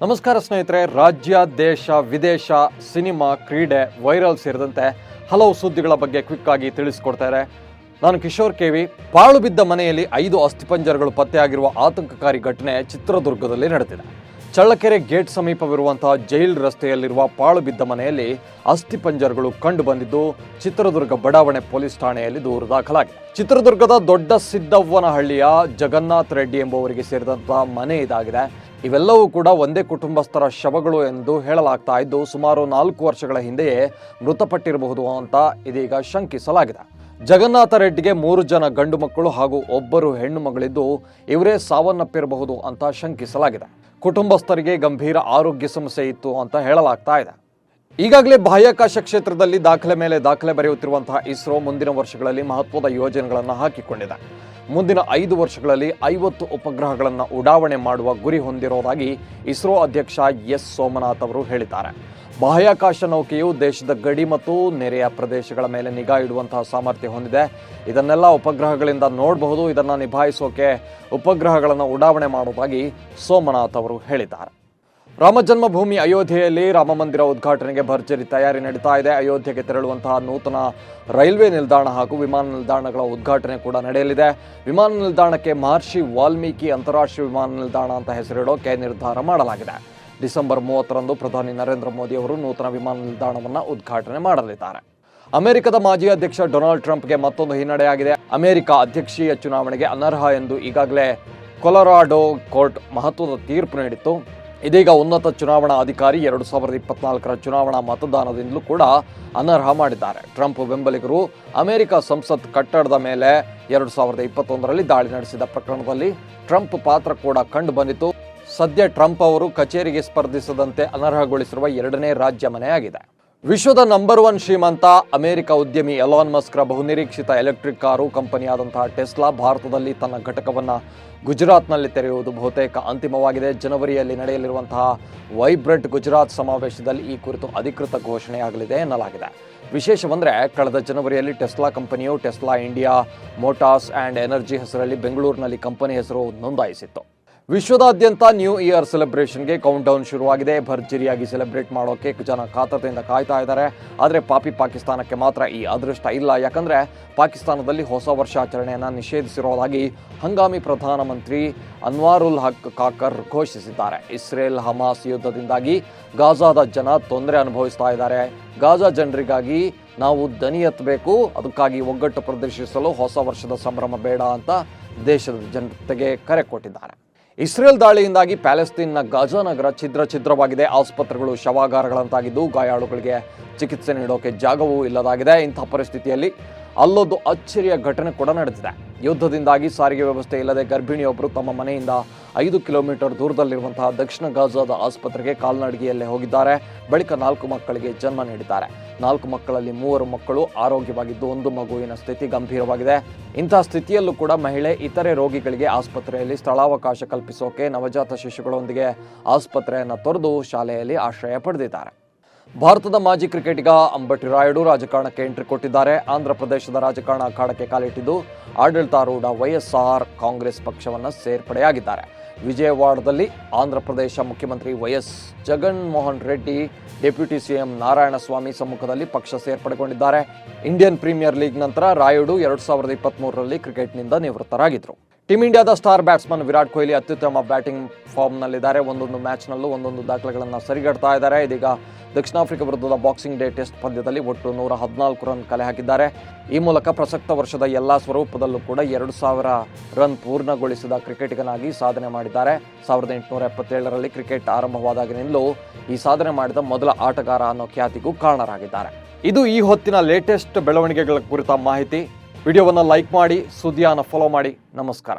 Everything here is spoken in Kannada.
ನಮಸ್ಕಾರ ಸ್ನೇಹಿತರೆ, ರಾಜ್ಯ, ದೇಶ, ವಿದೇಶ, ಸಿನಿಮಾ, ಕ್ರೀಡೆ, ವೈರಲ್ ಸೇರಿದಂತೆ ಹಲವು ಸುದ್ದಿಗಳ ಬಗ್ಗೆ ಕ್ವಿಕ್ ಆಗಿ ತಿಳಿಸಿಕೊಡ್ತಾರೆ ನಾನು ಕಿಶೋರ್ ಕೆವಿ ಪಾಳು ಬಿದ್ದ ಮನೆಯಲ್ಲಿ ಐದು ಅಸ್ಥಿಪಂಜರಗಳು ಪತ್ತೆಯಾಗಿರುವ ಆತಂಕಕಾರಿ ಘಟನೆ ಚಿತ್ರದುರ್ಗದಲ್ಲಿ ನಡೆದಿದೆ. ಚಳ್ಳಕೆರೆ ಗೇಟ್ ಸಮೀಪವಿರುವಂತಹ ಜೈಲ್ ರಸ್ತೆಯಲ್ಲಿರುವ ಪಾಳು ಬಿದ್ದ ಮನೆಯಲ್ಲಿ ಅಸ್ಥಿಪಂಜರಗಳು ಕಂಡು ಬಂದಿದ್ದು ಚಿತ್ರದುರ್ಗ ಬಡಾವಣೆ ಪೊಲೀಸ್ ಠಾಣೆಯಲ್ಲಿ ದೂರು ದಾಖಲಾಗಿದೆ. ಚಿತ್ರದುರ್ಗದ ದೊಡ್ಡ ಸಿದ್ದವ್ವನಹಳ್ಳಿಯ ಜಗನ್ನಾಥ್ ರೆಡ್ಡಿ ಎಂಬುವರಿಗೆ ಸೇರಿದಂತಹ ಮನೆ ಇದಾಗಿದೆ. ಇವೆಲ್ಲವೂ ಕೂಡ ಒಂದೇ ಕುಟುಂಬಸ್ಥರ ಶವಗಳು ಎಂದು ಹೇಳಲಾಗ್ತಾ ಇದ್ದು ಸುಮಾರು ನಾಲ್ಕು ವರ್ಷಗಳ ಹಿಂದೆಯೇ ಮೃತಪಟ್ಟಿರಬಹುದು ಅಂತ ಇದೀಗ ಶಂಕಿಸಲಾಗಿದೆ. ಜಗನ್ನಾಥ ರೆಡ್ಡಿಗೆ ಮೂರು ಜನ ಗಂಡು ಮಕ್ಕಳು ಹಾಗೂ ಒಬ್ಬರು ಹೆಣ್ಣು ಮಗಳಿದ್ದು ಇವರೇ ಸಾವನ್ನಪ್ಪಿರಬಹುದು ಅಂತ ಶಂಕಿಸಲಾಗಿದೆ. ಕುಟುಂಬಸ್ಥರಿಗೆ ಗಂಭೀರ ಆರೋಗ್ಯ ಸಮಸ್ಯೆ ಇತ್ತು ಅಂತ ಹೇಳಲಾಗ್ತಾ ಇದೆ. ಈಗಾಗಲೇ ಬಾಹ್ಯಾಕಾಶ ಕ್ಷೇತ್ರದಲ್ಲಿ ದಾಖಲೆ ಮೇಲೆ ದಾಖಲೆ ಬರೆಯುತ್ತಿರುವಂತಹ ಇಸ್ರೋ ಮುಂದಿನ ವರ್ಷಗಳಲ್ಲಿ ಮಹತ್ವದ ಯೋಜನೆಗಳನ್ನು ಹಾಕಿಕೊಂಡಿದೆ. ಮುಂದಿನ ಐದು ವರ್ಷಗಳಲ್ಲಿ ಐವತ್ತು ಉಪಗ್ರಹಗಳನ್ನು ಉಡಾವಣೆ ಮಾಡುವ ಗುರಿ ಹೊಂದಿರುವುದಾಗಿ ಇಸ್ರೋ ಅಧ್ಯಕ್ಷ ಎಸ್ ಸೋಮನಾಥ್ ಅವರು ಹೇಳಿದ್ದಾರೆ. ಬಾಹ್ಯಾಕಾಶ ನೌಕೆಯು ದೇಶದ ಗಡಿ ಮತ್ತು ನೆರೆಯ ಪ್ರದೇಶಗಳ ಮೇಲೆ ನಿಗಾ ಇಡುವಂತಹ ಸಾಮರ್ಥ್ಯ ಹೊಂದಿದೆ. ಇದನ್ನೆಲ್ಲ ಉಪಗ್ರಹಗಳಿಂದ ನೋಡಬಹುದು. ಇದನ್ನು ನಿಭಾಯಿಸೋಕೆ ಉಪಗ್ರಹಗಳನ್ನು ಉಡಾವಣೆ ಮಾಡುವುದಾಗಿ ಸೋಮನಾಥ್ ಅವರು ಹೇಳಿದ್ದಾರೆ. ರಾಮ ಜನ್ಮಭೂಮಿ ಅಯೋಧ್ಯೆಯಲ್ಲಿ ರಾಮ ಮಂದಿರ ಉದ್ಘಾಟನೆಗೆ ಭರ್ಜರಿ ತಯಾರಿ ನಡೀತಾ ಇದೆ. ಅಯೋಧ್ಯೆಗೆ ತೆರಳುವಂತಹ ನೂತನ ರೈಲ್ವೆ ನಿಲ್ದಾಣ ಹಾಗೂ ವಿಮಾನ ನಿಲ್ದಾಣಗಳ ಉದ್ಘಾಟನೆ ಕೂಡ ನಡೆಯಲಿದೆ. ವಿಮಾನ ನಿಲ್ದಾಣಕ್ಕೆ ಮಹರ್ಷಿ ವಾಲ್ಮೀಕಿ ಅಂತಾರಾಷ್ಟ್ರೀಯ ವಿಮಾನ ನಿಲ್ದಾಣ ಅಂತ ಹೆಸರಿಡೋಕೆ ನಿರ್ಧಾರ ಮಾಡಲಾಗಿದೆ. ಡಿಸೆಂಬರ್ ಮೂವತ್ತರಂದು ಪ್ರಧಾನಿ ನರೇಂದ್ರ ಮೋದಿ ಅವರು ನೂತನ ವಿಮಾನ ನಿಲ್ದಾಣವನ್ನು ಉದ್ಘಾಟನೆ ಮಾಡಲಿದ್ದಾರೆ. ಅಮೆರಿಕದ ಮಾಜಿ ಅಧ್ಯಕ್ಷ ಡೊನಾಲ್ಡ್ ಟ್ರಂಪ್ಗೆ ಮತ್ತೊಂದು ಹಿನ್ನಡೆಯಾಗಿದೆ. ಅಮೆರಿಕ ಅಧ್ಯಕ್ಷೀಯ ಚುನಾವಣೆಗೆ ಅನರ್ಹ ಎಂದು ಈಗಾಗಲೇ ಕೊಲರಾಡೋ ಕೋರ್ಟ್ ಮಹತ್ವದ ತೀರ್ಪು ನೀಡಿತ್ತು. ಇದೀಗ ಉನ್ನತ ಚುನಾವಣಾ ಅಧಿಕಾರಿ ಎರಡು ಸಾವಿರದ ಇಪ್ಪತ್ನಾಲ್ಕರ ಚುನಾವಣಾ ಮತದಾನದಿಂದಲೂ ಕೂಡ ಅನರ್ಹ ಮಾಡಿದ್ದಾರೆ. ಟ್ರಂಪ್ ಬೆಂಬಲಿಗರು ಅಮೆರಿಕ ಸಂಸತ್ ಕಟ್ಟಡದ ಮೇಲೆ ಎರಡು ಸಾವಿರದ ಇಪ್ಪತ್ತೊಂದರಲ್ಲಿ ದಾಳಿ ನಡೆಸಿದ ಪ್ರಕರಣದಲ್ಲಿ ಟ್ರಂಪ್ ಪಾತ್ರ ಕೂಡ ಕಂಡು ಬಂದಿತ್ತು. ಸದ್ಯ ಟ್ರಂಪ್ ಅವರು ಕಚೇರಿಗೆ ಸ್ಪರ್ಧಿಸದಂತೆ ಅನರ್ಹಗೊಳಿಸಿರುವ ಎರಡನೇ ರಾಜ್ಯ ಮನೆಯಾಗಿದೆ. ವಿಶ್ವದ ನಂಬರ್ ಒನ್ ಶ್ರೀಮಂತ ಅಮೆರಿಕ ಉದ್ಯಮಿ ಎಲಾನ್ ಮಸ್ಕ್ರ ಬಹುನಿರೀಕ್ಷಿತ ಎಲೆಕ್ಟ್ರಿಕ್ ಕಾರು ಕಂಪನಿಯಾದಂತಹ ಟೆಸ್ಲಾ ಭಾರತದಲ್ಲಿ ತನ್ನ ಘಟಕವನ್ನು ಗುಜರಾತ್ನಲ್ಲಿ ತೆರೆಯುವುದು ಬಹುತೇಕ ಅಂತಿಮವಾಗಿದೆ. ಜನವರಿಯಲ್ಲಿ ನಡೆಯಲಿರುವಂತಹ ವೈಬ್ರೆಂಟ್ ಗುಜರಾತ್ ಸಮಾವೇಶದಲ್ಲಿ ಈ ಕುರಿತು ಅಧಿಕೃತ ಘೋಷಣೆಯಾಗಲಿದೆ ಎನ್ನಲಾಗಿದೆ. ವಿಶೇಷವೆಂದರೆ ಕಳೆದ ಜನವರಿಯಲ್ಲಿ ಟೆಸ್ಲಾ ಕಂಪನಿಯು Tesla India Motors and energy ಹೆಸರಲ್ಲಿ ಬೆಂಗಳೂರಿನಲ್ಲಿ ಕಂಪನಿ ಹೆಸರು ನೋಂದಾಯಿಸಿತ್ತು. ವಿಶ್ವದಾದ್ಯಂತ ನ್ಯೂ ಇಯರ್ ಸೆಲೆಬ್ರೇಷನ್ಗೆ ಕೌಂಟ್ ಡೌನ್ ಶುರುವಾಗಿದೆ. ಭರ್ಜರಿಯಾಗಿ ಸೆಲೆಬ್ರೇಟ್ ಮಾಡೋಕೆ ಜನ ಕಾತರತೆಯಿಂದ ಕಾಯ್ತಾ ಇದ್ದಾರೆ. ಆದರೆ ಪಾಪಿ ಪಾಕಿಸ್ತಾನಕ್ಕೆ ಮಾತ್ರ ಈ ಅದೃಷ್ಟ ಇಲ್ಲ. ಯಾಕಂದರೆ ಪಾಕಿಸ್ತಾನದಲ್ಲಿ ಹೊಸ ವರ್ಷಾಚರಣೆಯನ್ನು ನಿಷೇಧಿಸಿರುವುದಾಗಿ ಹಂಗಾಮಿ ಪ್ರಧಾನಮಂತ್ರಿ ಅನ್ವಾರುಲ್ ಹಕ್ ಕಾಕರ್ ಘೋಷಿಸಿದ್ದಾರೆ. ಇಸ್ರೇಲ್ ಹಮಾಸ್ ಯುದ್ಧದಿಂದಾಗಿ ಗಾಜಾದ ಜನ ತೊಂದರೆ ಅನುಭವಿಸ್ತಾ ಇದ್ದಾರೆ. ಗಾಜಾ ಜನರಿಗಾಗಿ ನಾವು ದನಿ ಎತ್ತಬೇಕು. ಅದಕ್ಕಾಗಿ ಒಗ್ಗಟ್ಟು ಪ್ರದರ್ಶಿಸಲು ಹೊಸ ವರ್ಷದ ಸಂಭ್ರಮ ಬೇಡ ಅಂತ ದೇಶದ ಜನತೆಗೆ ಕರೆ ಕೊಟ್ಟಿದ್ದಾರೆ. ಇಸ್ರೇಲ್ ದಾಳಿಯಿಂದಾಗಿ ಪ್ಯಾಲೆಸ್ತೀನ್ನ ಗಾಜಾ ನಗರ ಛಿದ್ರ ಛಿದ್ರವಾಗಿದೆ. ಆಸ್ಪತ್ರೆಗಳು ಶವಾಗಾರಗಳಂತಾಗಿದ್ದು, ಗಾಯಾಳುಗಳಿಗೆ ಚಿಕಿತ್ಸೆ ನೀಡೋಕೆ ಜಾಗವೂ ಇಲ್ಲದಾಗಿದೆ. ಇಂಥ ಪರಿಸ್ಥಿತಿಯಲ್ಲಿ ಅಲ್ಲೊಂದು ಅಚ್ಚರಿಯ ಘಟನೆ ಕೂಡ ನಡೆದಿದೆ. ಯುದ್ಧದಿಂದಾಗಿ ಸಾರಿಗೆ ವ್ಯವಸ್ಥೆ ಇಲ್ಲದೆ ಗರ್ಭಿಣಿಯೊಬ್ಬರು ತಮ್ಮ ಮನೆಯಿಂದ ಐದು ಕಿಲೋಮೀಟರ್ ದೂರದಲ್ಲಿರುವಂತಹ ದಕ್ಷಿಣ ಗಾಜಾದ ಆಸ್ಪತ್ರೆಗೆ ಕಾಲ್ನಡಿಗೆಯಲ್ಲೇ ಹೋಗಿದ್ದಾರೆ. ಬಳಿಕ ನಾಲ್ಕು ಮಕ್ಕಳಿಗೆ ಜನ್ಮ ನೀಡಿದ್ದಾರೆ. ನಾಲ್ಕು ಮಕ್ಕಳಲ್ಲಿ ಮೂವರು ಮಕ್ಕಳು ಆರೋಗ್ಯವಾಗಿದ್ದು, ಒಂದು ಮಗುವಿನ ಸ್ಥಿತಿ ಗಂಭೀರವಾಗಿದೆ. ಇಂತಹ ಸ್ಥಿತಿಯಲ್ಲೂ ಕೂಡ ಮಹಿಳೆ ಇತರೆ ರೋಗಿಗಳಿಗೆ ಆಸ್ಪತ್ರೆಯಲ್ಲಿ ಸ್ಥಳಾವಕಾಶ ಕಲ್ಪಿಸೋಕೆ ನವಜಾತ ಶಿಶುಗಳೊಂದಿಗೆ ಆಸ್ಪತ್ರೆಯನ್ನು ತೊರೆದು ಶಾಲೆಯಲ್ಲಿ ಆಶ್ರಯ ಪಡೆದಿದ್ದಾರೆ. ಭಾರತದ ಮಾಜಿ ಕ್ರಿಕೆಟಿಗ ಅಂಬಟಿ ರಾಯುಡು ರಾಜಕಾರಣಕ್ಕೆ ಎಂಟ್ರಿ ಕೊಟ್ಟಿದ್ದಾರೆ. ಆಂಧ್ರ ಪ್ರದೇಶದ ರಾಜಕಾರಣ ಅಖಾಡಕ್ಕೆ ಕಾಲಿಟ್ಟಿದ್ದು ಆಡಳಿತಾರೂಢ ವೈಎಸ್ಆರ್ ಕಾಂಗ್ರೆಸ್ ಪಕ್ಷವನ್ನು ಸೇರ್ಪಡೆಯಾಗಿದ್ದಾರೆ. ವಿಜಯವಾಡದಲ್ಲಿ ಆಂಧ್ರ ಪ್ರದೇಶ ಮುಖ್ಯಮಂತ್ರಿ YS Jaganmohan Reddy, deputy CM Narayanaswamy ಸಮ್ಮುಖದಲ್ಲಿ ಪಕ್ಷ ಸೇರ್ಪಡೆಗೊಂಡಿದ್ದಾರೆ. ಇಂಡಿಯನ್ ಪ್ರೀಮಿಯರ್ ಲೀಗ್ ನಂತರ ರಾಯುಡು ಎರಡು ಸಾವಿರದ ಇಪ್ಪತ್ತ್ಮೂರರಲ್ಲಿ ಕ್ರಿಕೆಟ್ನಿಂದ ನಿವೃತ್ತರಾಗಿದ್ದರು ಟೀಮ್ ಇಂಡಿಯಾದ ಸ್ಟಾರ್ ಬ್ಯಾಟ್ಸ್ಮನ್ ವಿರಾಟ್ ಕೊಹ್ಲಿ ಅತ್ಯುತ್ತಮ ಬ್ಯಾಟಿಂಗ್ ಫಾರ್ಮ್ನಲ್ಲಿದ್ದಾರೆ. ಒಂದೊಂದು ಮ್ಯಾಚ್ನಲ್ಲೂ ಒಂದೊಂದು ದಾಖಲೆಗಳನ್ನು ಸರಿಗಡ್ತಾ ಇದ್ದಾರೆ. ಇದೀಗ ದಕ್ಷಿಣ ಆಫ್ರಿಕಾ ವಿರುದ್ಧದ ಬಾಕ್ಸಿಂಗ್ ಡೇ ಟೆಸ್ಟ್ ಪಂದ್ಯದಲ್ಲಿ ಒಟ್ಟು ನೂರ ಹದಿನಾಲ್ಕು ರನ್ ಕಲೆ ಹಾಕಿದ್ದಾರೆ ಈ ಮೂಲಕ ಪ್ರಸಕ್ತ ವರ್ಷದ ಎಲ್ಲ ಸ್ವರೂಪದಲ್ಲೂ ಕೂಡ ಎರಡು ಸಾವಿರ ರನ್ ಪೂರ್ಣಗೊಳಿಸಿದ ಕ್ರಿಕೆಟಿಗನಾಗಿ ಸಾಧನೆ ಮಾಡಿದ್ದಾರೆ. ಸಾವಿರದ ಎಂಟುನೂರ ಎಪ್ಪತ್ತೇಳರಲ್ಲಿ ಕ್ರಿಕೆಟ್ ಆರಂಭವಾದಾಗಿನಿಂದಲೂ ಈ ಸಾಧನೆ ಮಾಡಿದ ಮೊದಲ ಆಟಗಾರ ಅನ್ನೋ ಖ್ಯಾತಿಗೂ ಕಾರಣರಾಗಿದ್ದಾರೆ. ಇದು ಈ ಹೊತ್ತಿನ ಲೇಟೆಸ್ಟ್ ಬೆಳವಣಿಗೆಗಳ ಕುರಿತ ಮಾಹಿತಿ. ವಿಡಿಯೋವನ್ನು ಲೈಕ್ ಮಾಡಿ ಸುದ್ದಿಯನ್ನು ಫಾಲೋ ಮಾಡಿ. ನಮಸ್ಕಾರ.